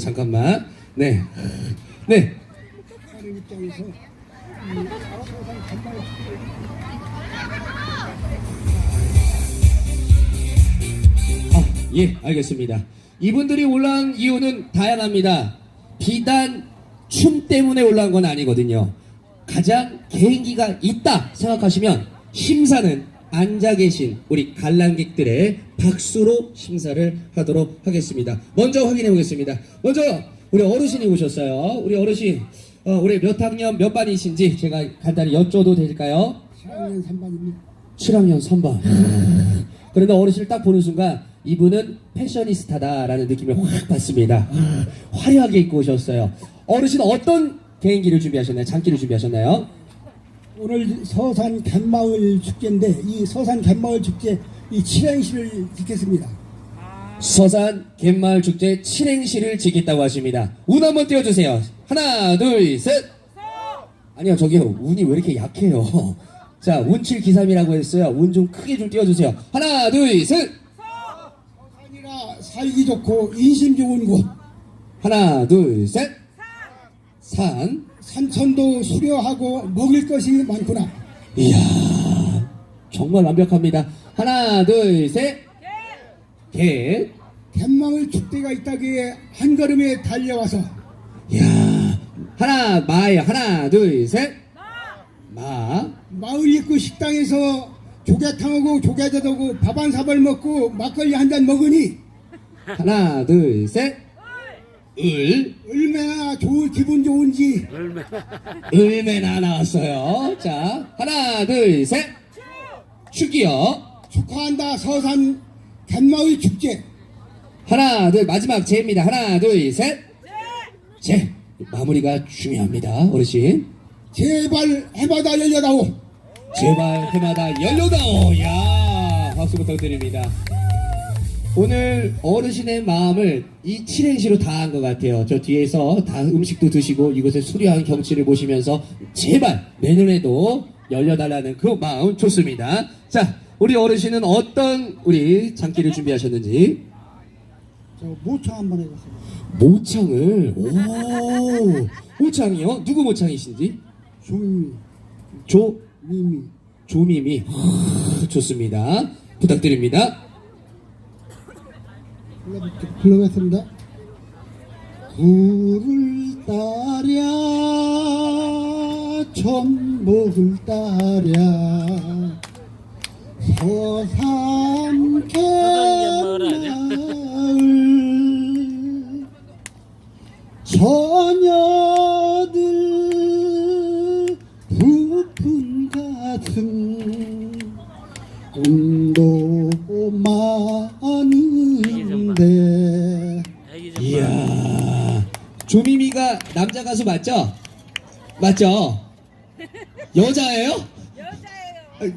잠깐만. 네. 네. 아, 예, 알겠습니다. 이분들이 올라온 이유는 다양합니다. 비단 춤 때문에 올라온 건 아니거든요. 가장 개인기가 있다 생각하시면 심사는 앉아 계신 우리 관람객들의 박수로 심사를 하도록 하겠습니다. 먼저 확인해 보겠습니다. 먼저 우리 어르신이 오셨어요. 우리 어르신, 어, 우리 몇 학년 몇 반이신지 제가 간단히 여쭤도 될까요? 7학년 3반입니다. 7학년 3반. 그런데 어르신을 딱 보는 순간 이분은 패셔니스타다라는 느낌을 확 받습니다. 아, 화려하게 입고 오셨어요. 어르신 어떤 개인기를 준비하셨나요? 장기를 준비하셨나요? 오늘 서산 갯마을 축제인데 이 서산 갯마을 축제 이 칠행시를 짓겠습니다. 서산 갯마을 축제 7행시를 지겠다고 하십니다. 운 한번 띄워주세요. 하나, 둘, 셋. 아니요, 저기요. 운이 왜 이렇게 약해요? 자, 운칠 기삼이라고 했어요. 운 좀 크게 좀 띄워주세요. 하나, 둘, 셋. 서산이라 살기 좋고 인심 좋은 곳 하나, 둘, 셋. 산. 산천도 수려하고 먹을 것이 많구나. 이야, 정말 완벽합니다. 하나, 둘, 셋. 개. 갯마을 축제가 있다기에 한 걸음에 달려와서 이야, 하나, 마요. 하나, 둘, 셋. 마. 마을 입구 식당에서 조개탕하고 조개젓하고 밥 한 사발 먹고 막걸리 한 잔 먹으니 하나, 둘, 셋. 을. 얼마나 좋은 기분 좋은지 을매나 나왔어요. 자, 하나, 둘, 셋. 축이요. 축하한다 서산 갯마을 축제 하나, 둘, 마지막 제입니다. 하나, 둘, 셋. 제. 마무리가 중요합니다. 어르신. 제발 해마다 열려다오 제발 해마다 열려다오. 야 박수 부탁드립니다. 오늘 어르신의 마음을 이 칠행시로 다 한 것 같아요. 저 뒤에서 다 음식도 드시고 이곳의 수려한 경치를 보시면서 제발 내년에도 열려달라는 그 마음 좋습니다. 자, 우리 어르신은 어떤 우리 장기를 준비하셨는지 저 모창 한번 해보세요 모창을 오 모창이요? 누구 모창이신지? 조미 조 미미 조미미 아, 좋습니다. 부탁드립니다. 불러봤습니다 굴을 따랴 전복을 따랴 서산 갯마을 아니야? 갯마을 처녀들 부푼 가슴 남자 가수 맞죠? 맞죠? 여자예요? 여자예요.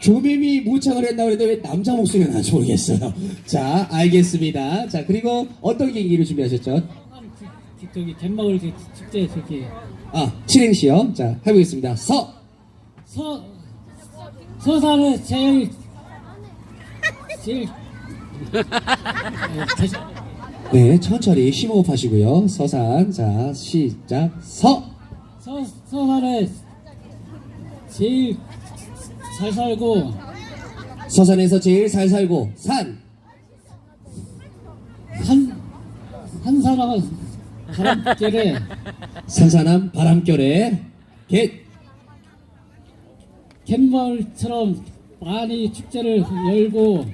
조미미 모창을 했나 그랬는데 왜 남자 목소리가 나는지 모르겠어요. 자, 알겠습니다. 자, 그리고 어떤 계기를 준비하셨죠? 저기 갯마을 그 축제 저기 아, 칠행시요. 자, 해보겠습니다. 서, 서 서산에 제일 제일 어, 다시 네, 천천히 심호흡 하시고요. 서산. 자, 시작. 서, 서 서산에 제일 잘 살고 서산에서 제일 잘 살고, 산, 한 한 사람은 바람결에 산산함 바람결에, 갯, 갯마을처럼 많이 축제를 열고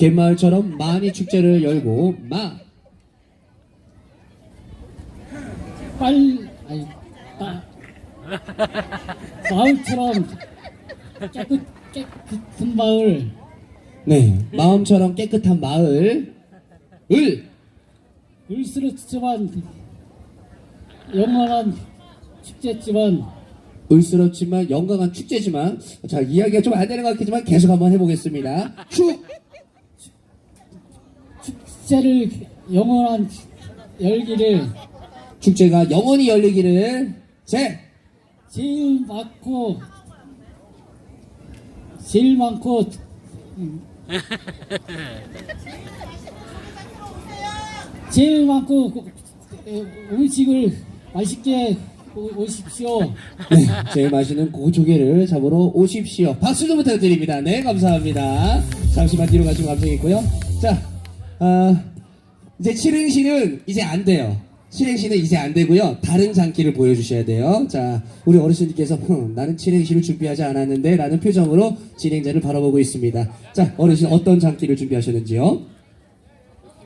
갯마을처럼 많이 축제를 열고, 마, 빨 아니 마, 마을처럼 깨끗 깨끗한 마을. 네, 마음처럼 깨끗한 마을, 을, 울스럽지만 영원한 축제지만 을스럽지만 영광한 축제지만, 자, 이야기가 좀 안 되는 것 같겠지만 계속 한번 해보겠습니다. 축, 축제를 영원한 열기를 축제가 영원히 열리기를, 제, 제일 많고 제일 많고 음, 제일 많고 음식을 맛있게 오- 오십시오. 네, 제일 맛있는 고조개를 잡으러 오십시오. 박수 좀 부탁드립니다. 네, 감사합니다. 잠시만 뒤로 가시면 감사했고요. 자, 아, 이제 칠행시는 이제 안 돼요. 칠행시는 이제 안 되고요. 다른 장기를 보여주셔야 돼요. 자, 우리 어르신들께서 흠, 나는 칠행시를 준비하지 않았는데 라는 표정으로 진행자를 바라보고 있습니다. 자, 어르신 어떤 장기를 준비하셨는지요?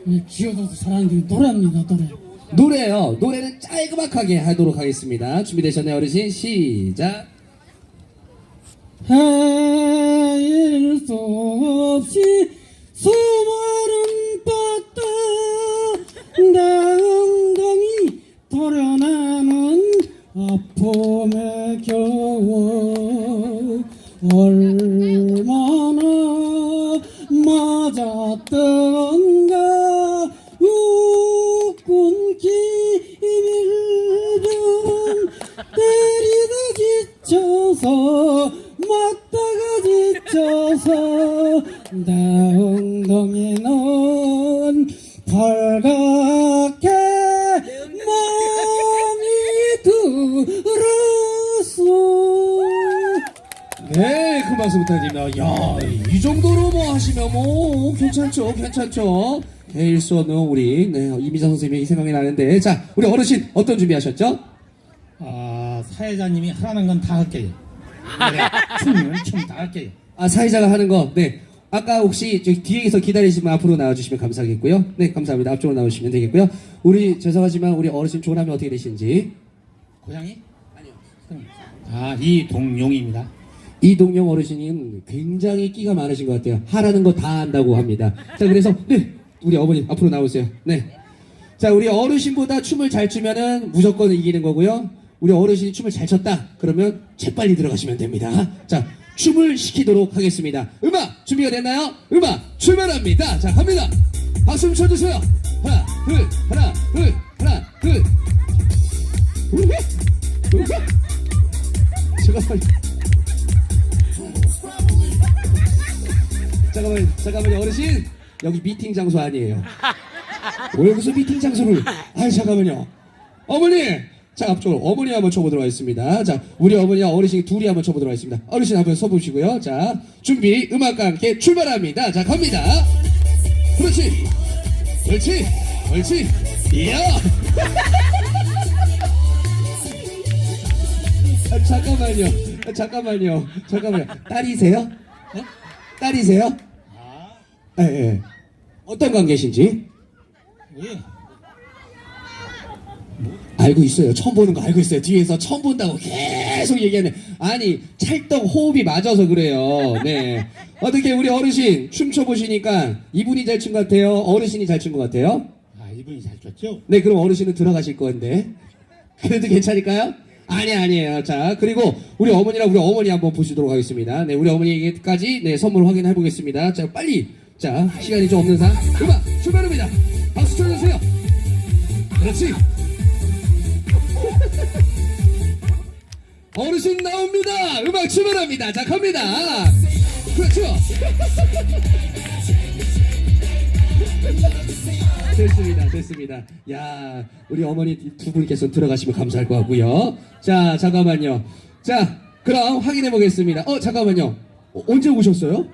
이 기어서 사랑하는 노래입니다, 노래. 노래요. 노래는 짤그막하게 하도록 하겠습니다. 준비되셨나요, 어르신? 시작. 해일 수 없이 지쳐서 맞다가 지쳐서 내 엉덩이는 발갛게 마음이 들었어 네, 큰 박수 부탁드립니다. 야, 이 정도로 뭐 하시면 뭐 괜찮죠, 괜찮죠. 개일 수 없는 우리 네, 이미자 선생님이 생각이 나는데, 자, 우리 어르신 어떤 준비하셨죠? 아, 사회자님이 하라는 건 다 할게요. 네, 춤은 춤다 할게요. 아, 사회자가 하는 거, 네. 아까 혹시 저기 뒤에서 기다리시면 앞으로 나와주시면 감사하겠고요. 네, 감사합니다. 앞쪽으로 나오시면 되겠고요. 우리 죄송하지만 우리 어르신 조남이 어떻게 되시는지 고향이? 아니요. 아, 이동용입니다. 이동영 어르신은 굉장히 끼가 많으신 것 같아요. 하라는 거 다 한다고 합니다. 자, 그래서 네, 우리 어머니 앞으로 나오세요. 네. 자, 우리 어르신보다 춤을 잘 추면은 무조건 이기는 거고요. 우리 어르신이 춤을 잘 췄다. 그러면 재빨리 들어가시면 됩니다. 자, 춤을 시키도록 하겠습니다. 음악 준비가 됐나요? 음악 출발합니다. 자, 갑니다. 박수 좀 쳐주세요. 하나, 둘, 하나, 둘, 하나, 둘. 우후, 우후. 잠깐만요. 잠깐만요, 잠깐만요, 어르신. 여기 미팅 장소 아니에요. 왜 여기서 미팅 장소를? 아 잠깐만요. 어머니! 자, 앞쪽으로 어머니 한번 쳐보도록 하겠습니다. 자, 우리 어머니와 어르신 둘이 한번 쳐보도록 하겠습니다. 어르신 한번 서보시고요. 자, 준비, 음악과 함께 출발합니다. 자, 갑니다. 그렇지. 그렇지. 그렇지. 이야! 아, 잠깐만요. 아, 잠깐만요. 잠깐만요. 딸이세요? 어? 딸이세요? 아, 예, 예. 어떤 관계신지? 예. 알고 있어요. 처음 보는 거 알고 있어요. 뒤에서 처음 본다고 계속 얘기하네. 아니, 찰떡 호흡이 맞아서 그래요. 네. 어떻게 우리 어르신 춤춰 보시니까 이분이 잘 춘 것 같아요? 어르신이 잘 춘 것 같아요? 아, 이분이 잘 췄죠? 네, 그럼 어르신은 들어가실 건데. 그래도 괜찮을까요? 아니, 아니에요. 자, 그리고 우리 어머니랑 우리 어머니 한번 보시도록 하겠습니다. 네, 우리 어머니에게까지 네, 선물 확인해 보겠습니다. 자, 빨리. 자, 시간이 좀 없는 상. 음악 출발합니다. 박수 쳐주세요. 그렇지. 어르신 나옵니다. 음악 출발합니다. 자, 갑니다. 그렇죠. 됐습니다. 됐습니다. 야, 우리 어머니 두 분께서 들어가시면 감사할 것 같고요. 자, 잠깐만요. 자, 그럼 확인해 보겠습니다. 어, 잠깐만요. 어, 언제 오셨어요?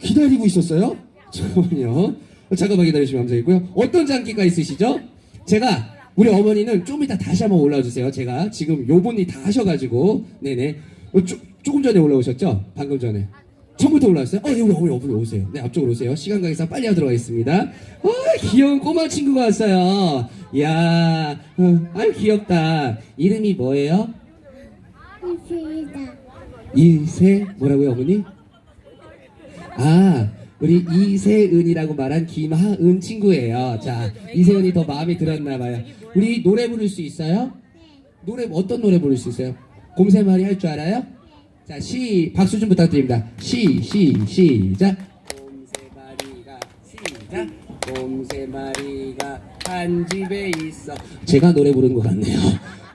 기다리고 있었어요? 잠깐만요. 어, 잠깐만 기다리시면 감사하겠고요. 어떤 장기가 있으시죠? 제가 우리 어머니는 좀 이따 다시 한번 올라와 주세요. 제가 지금 요분이 다 하셔가지고 네네 어, 쪼, 조금 전에 올라오셨죠? 방금 전에. 처음부터 올라왔어요? 어, 예, 우리 어머니, 어머니 오세요. 네, 앞쪽으로 오세요. 시간 관계상 빨리 하도록 하겠습니다. 어, 귀여운 꼬마 친구가 왔어요. 이야, 어, 아유, 귀엽다. 이름이 뭐예요? 이세이다. 이세, 뭐라고요, 어머니? 아, 우리 이세은이라고 말한 김하은 친구예요. 자, 이세은이 더 마음에 들었나 봐요. 우리 노래 부를 수 있어요? 노래, 어떤 노래 부를 수 있어요? 곰새말이 할 줄 알아요? 자, 시, 박수 좀 부탁드립니다. 시, 시, 시작. 곰새마리가, 시작. 곰새마리가 한 집에 있어. 제가 노래 부른 것 같네요.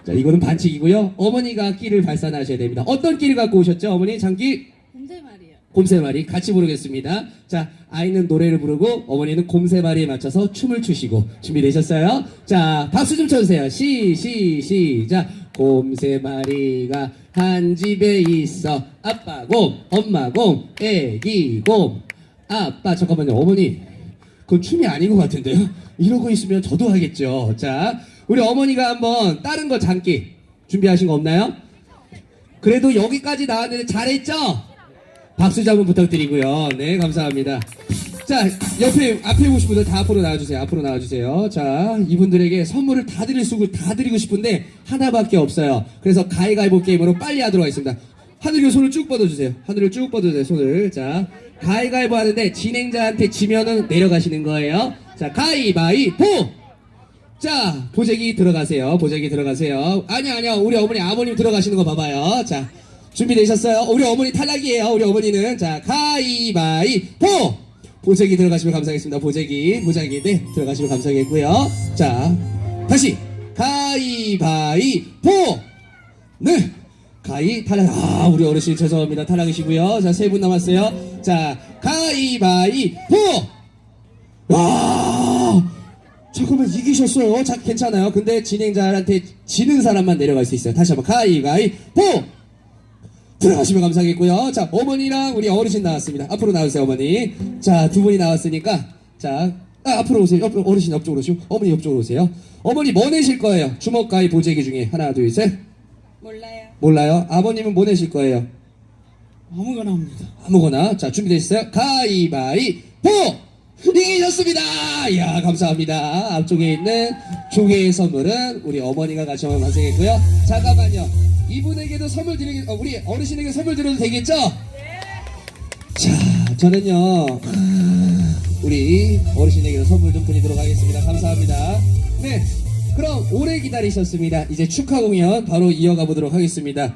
자, 이거는 반칙이고요. 어머니가 끼를 발산하셔야 됩니다. 어떤 끼를 갖고 오셨죠? 어머니, 장기? 곰새 말이에요. 곰새마리 같이 부르겠습니다. 자, 아이는 노래를 부르고 어머니는 곰새마리에 맞춰서 춤을 추시고 준비되셨어요? 자, 박수 좀 쳐주세요. 시, 시, 시작. 곰새마리가 한 집에 있어. 아빠 곰, 엄마 곰, 애기 곰. 아빠, 잠깐만요. 어머니. 그건 춤이 아닌 것 같은데요? 이러고 있으면 저도 하겠죠. 자, 우리 어머니가 한번 다른 거 장기 준비하신 거 없나요? 그래도 여기까지 나왔는데 잘했죠? 박수 한번 부탁드리고요. 네, 감사합니다. 자, 옆에, 앞에 오신 분들 다 앞으로 나와주세요. 앞으로 나와주세요. 자, 이분들에게 선물을 다 드릴 수, 다 드리고 싶은데 하나밖에 없어요. 그래서 가위가위보 게임으로 빨리 하도록 하겠습니다. 하늘이 손을 쭉 뻗어주세요. 하늘을 쭉 뻗어주세요, 손을. 자, 가위가위보 하는데 진행자한테 지면은 내려가시는 거예요. 자, 가위바위보! 자, 보재기 들어가세요. 보재기 들어가세요. 아니야, 아니야. 우리 어머니, 아버님 들어가시는 거 봐봐요. 자, 준비되셨어요? 우리 어머니 탈락이에요. 우리 어머니는. 자, 가위바위보! 보재기 들어가시면 감사하겠습니다. 보재기, 보재기, 네, 들어가시면 감사하겠고요. 자, 다시. 가위바위보! 네. 가위 탈락. 아, 우리 어르신 죄송합니다. 탈락이시고요. 자, 세 분 남았어요. 자, 가위바위보! 와! 잠깐만 이기셨어요. 자, 괜찮아요. 근데 진행자한테 지는 사람만 내려갈 수 있어요. 다시 한번 가위가위보 들어가시면 감사하겠고요. 자, 어머니랑 우리 어르신 나왔습니다. 앞으로 나오세요, 어머니. 자, 두 분이 나왔으니까 자, 아, 앞으로 오세요. 옆, 어르신 옆쪽으로 오시고 어머니 옆쪽으로 오세요. 어머니 뭐 내실 거예요? 주먹 가위 보재기 중에 하나, 둘, 셋. 몰라요. 몰라요? 아버님은 뭐 내실 거예요? 아무거나 합니다. 아무거나 자 준비되셨어요? 가위바위보 이기셨습니다. 이야 감사합니다. 앞쪽에 있는 조개의 선물은 우리 어머니가 한번 완성했고요. 잠깐만요. 이분에게도 선물 드리 어, 우리 어르신에게 선물 드려도 되겠죠? 자 저는요 아, 우리 어르신에게도 선물 좀 드리도록 하겠습니다. 감사합니다. 네. 그럼 오래 기다리셨습니다. 이제 축하 공연 바로 이어가 보도록 하겠습니다.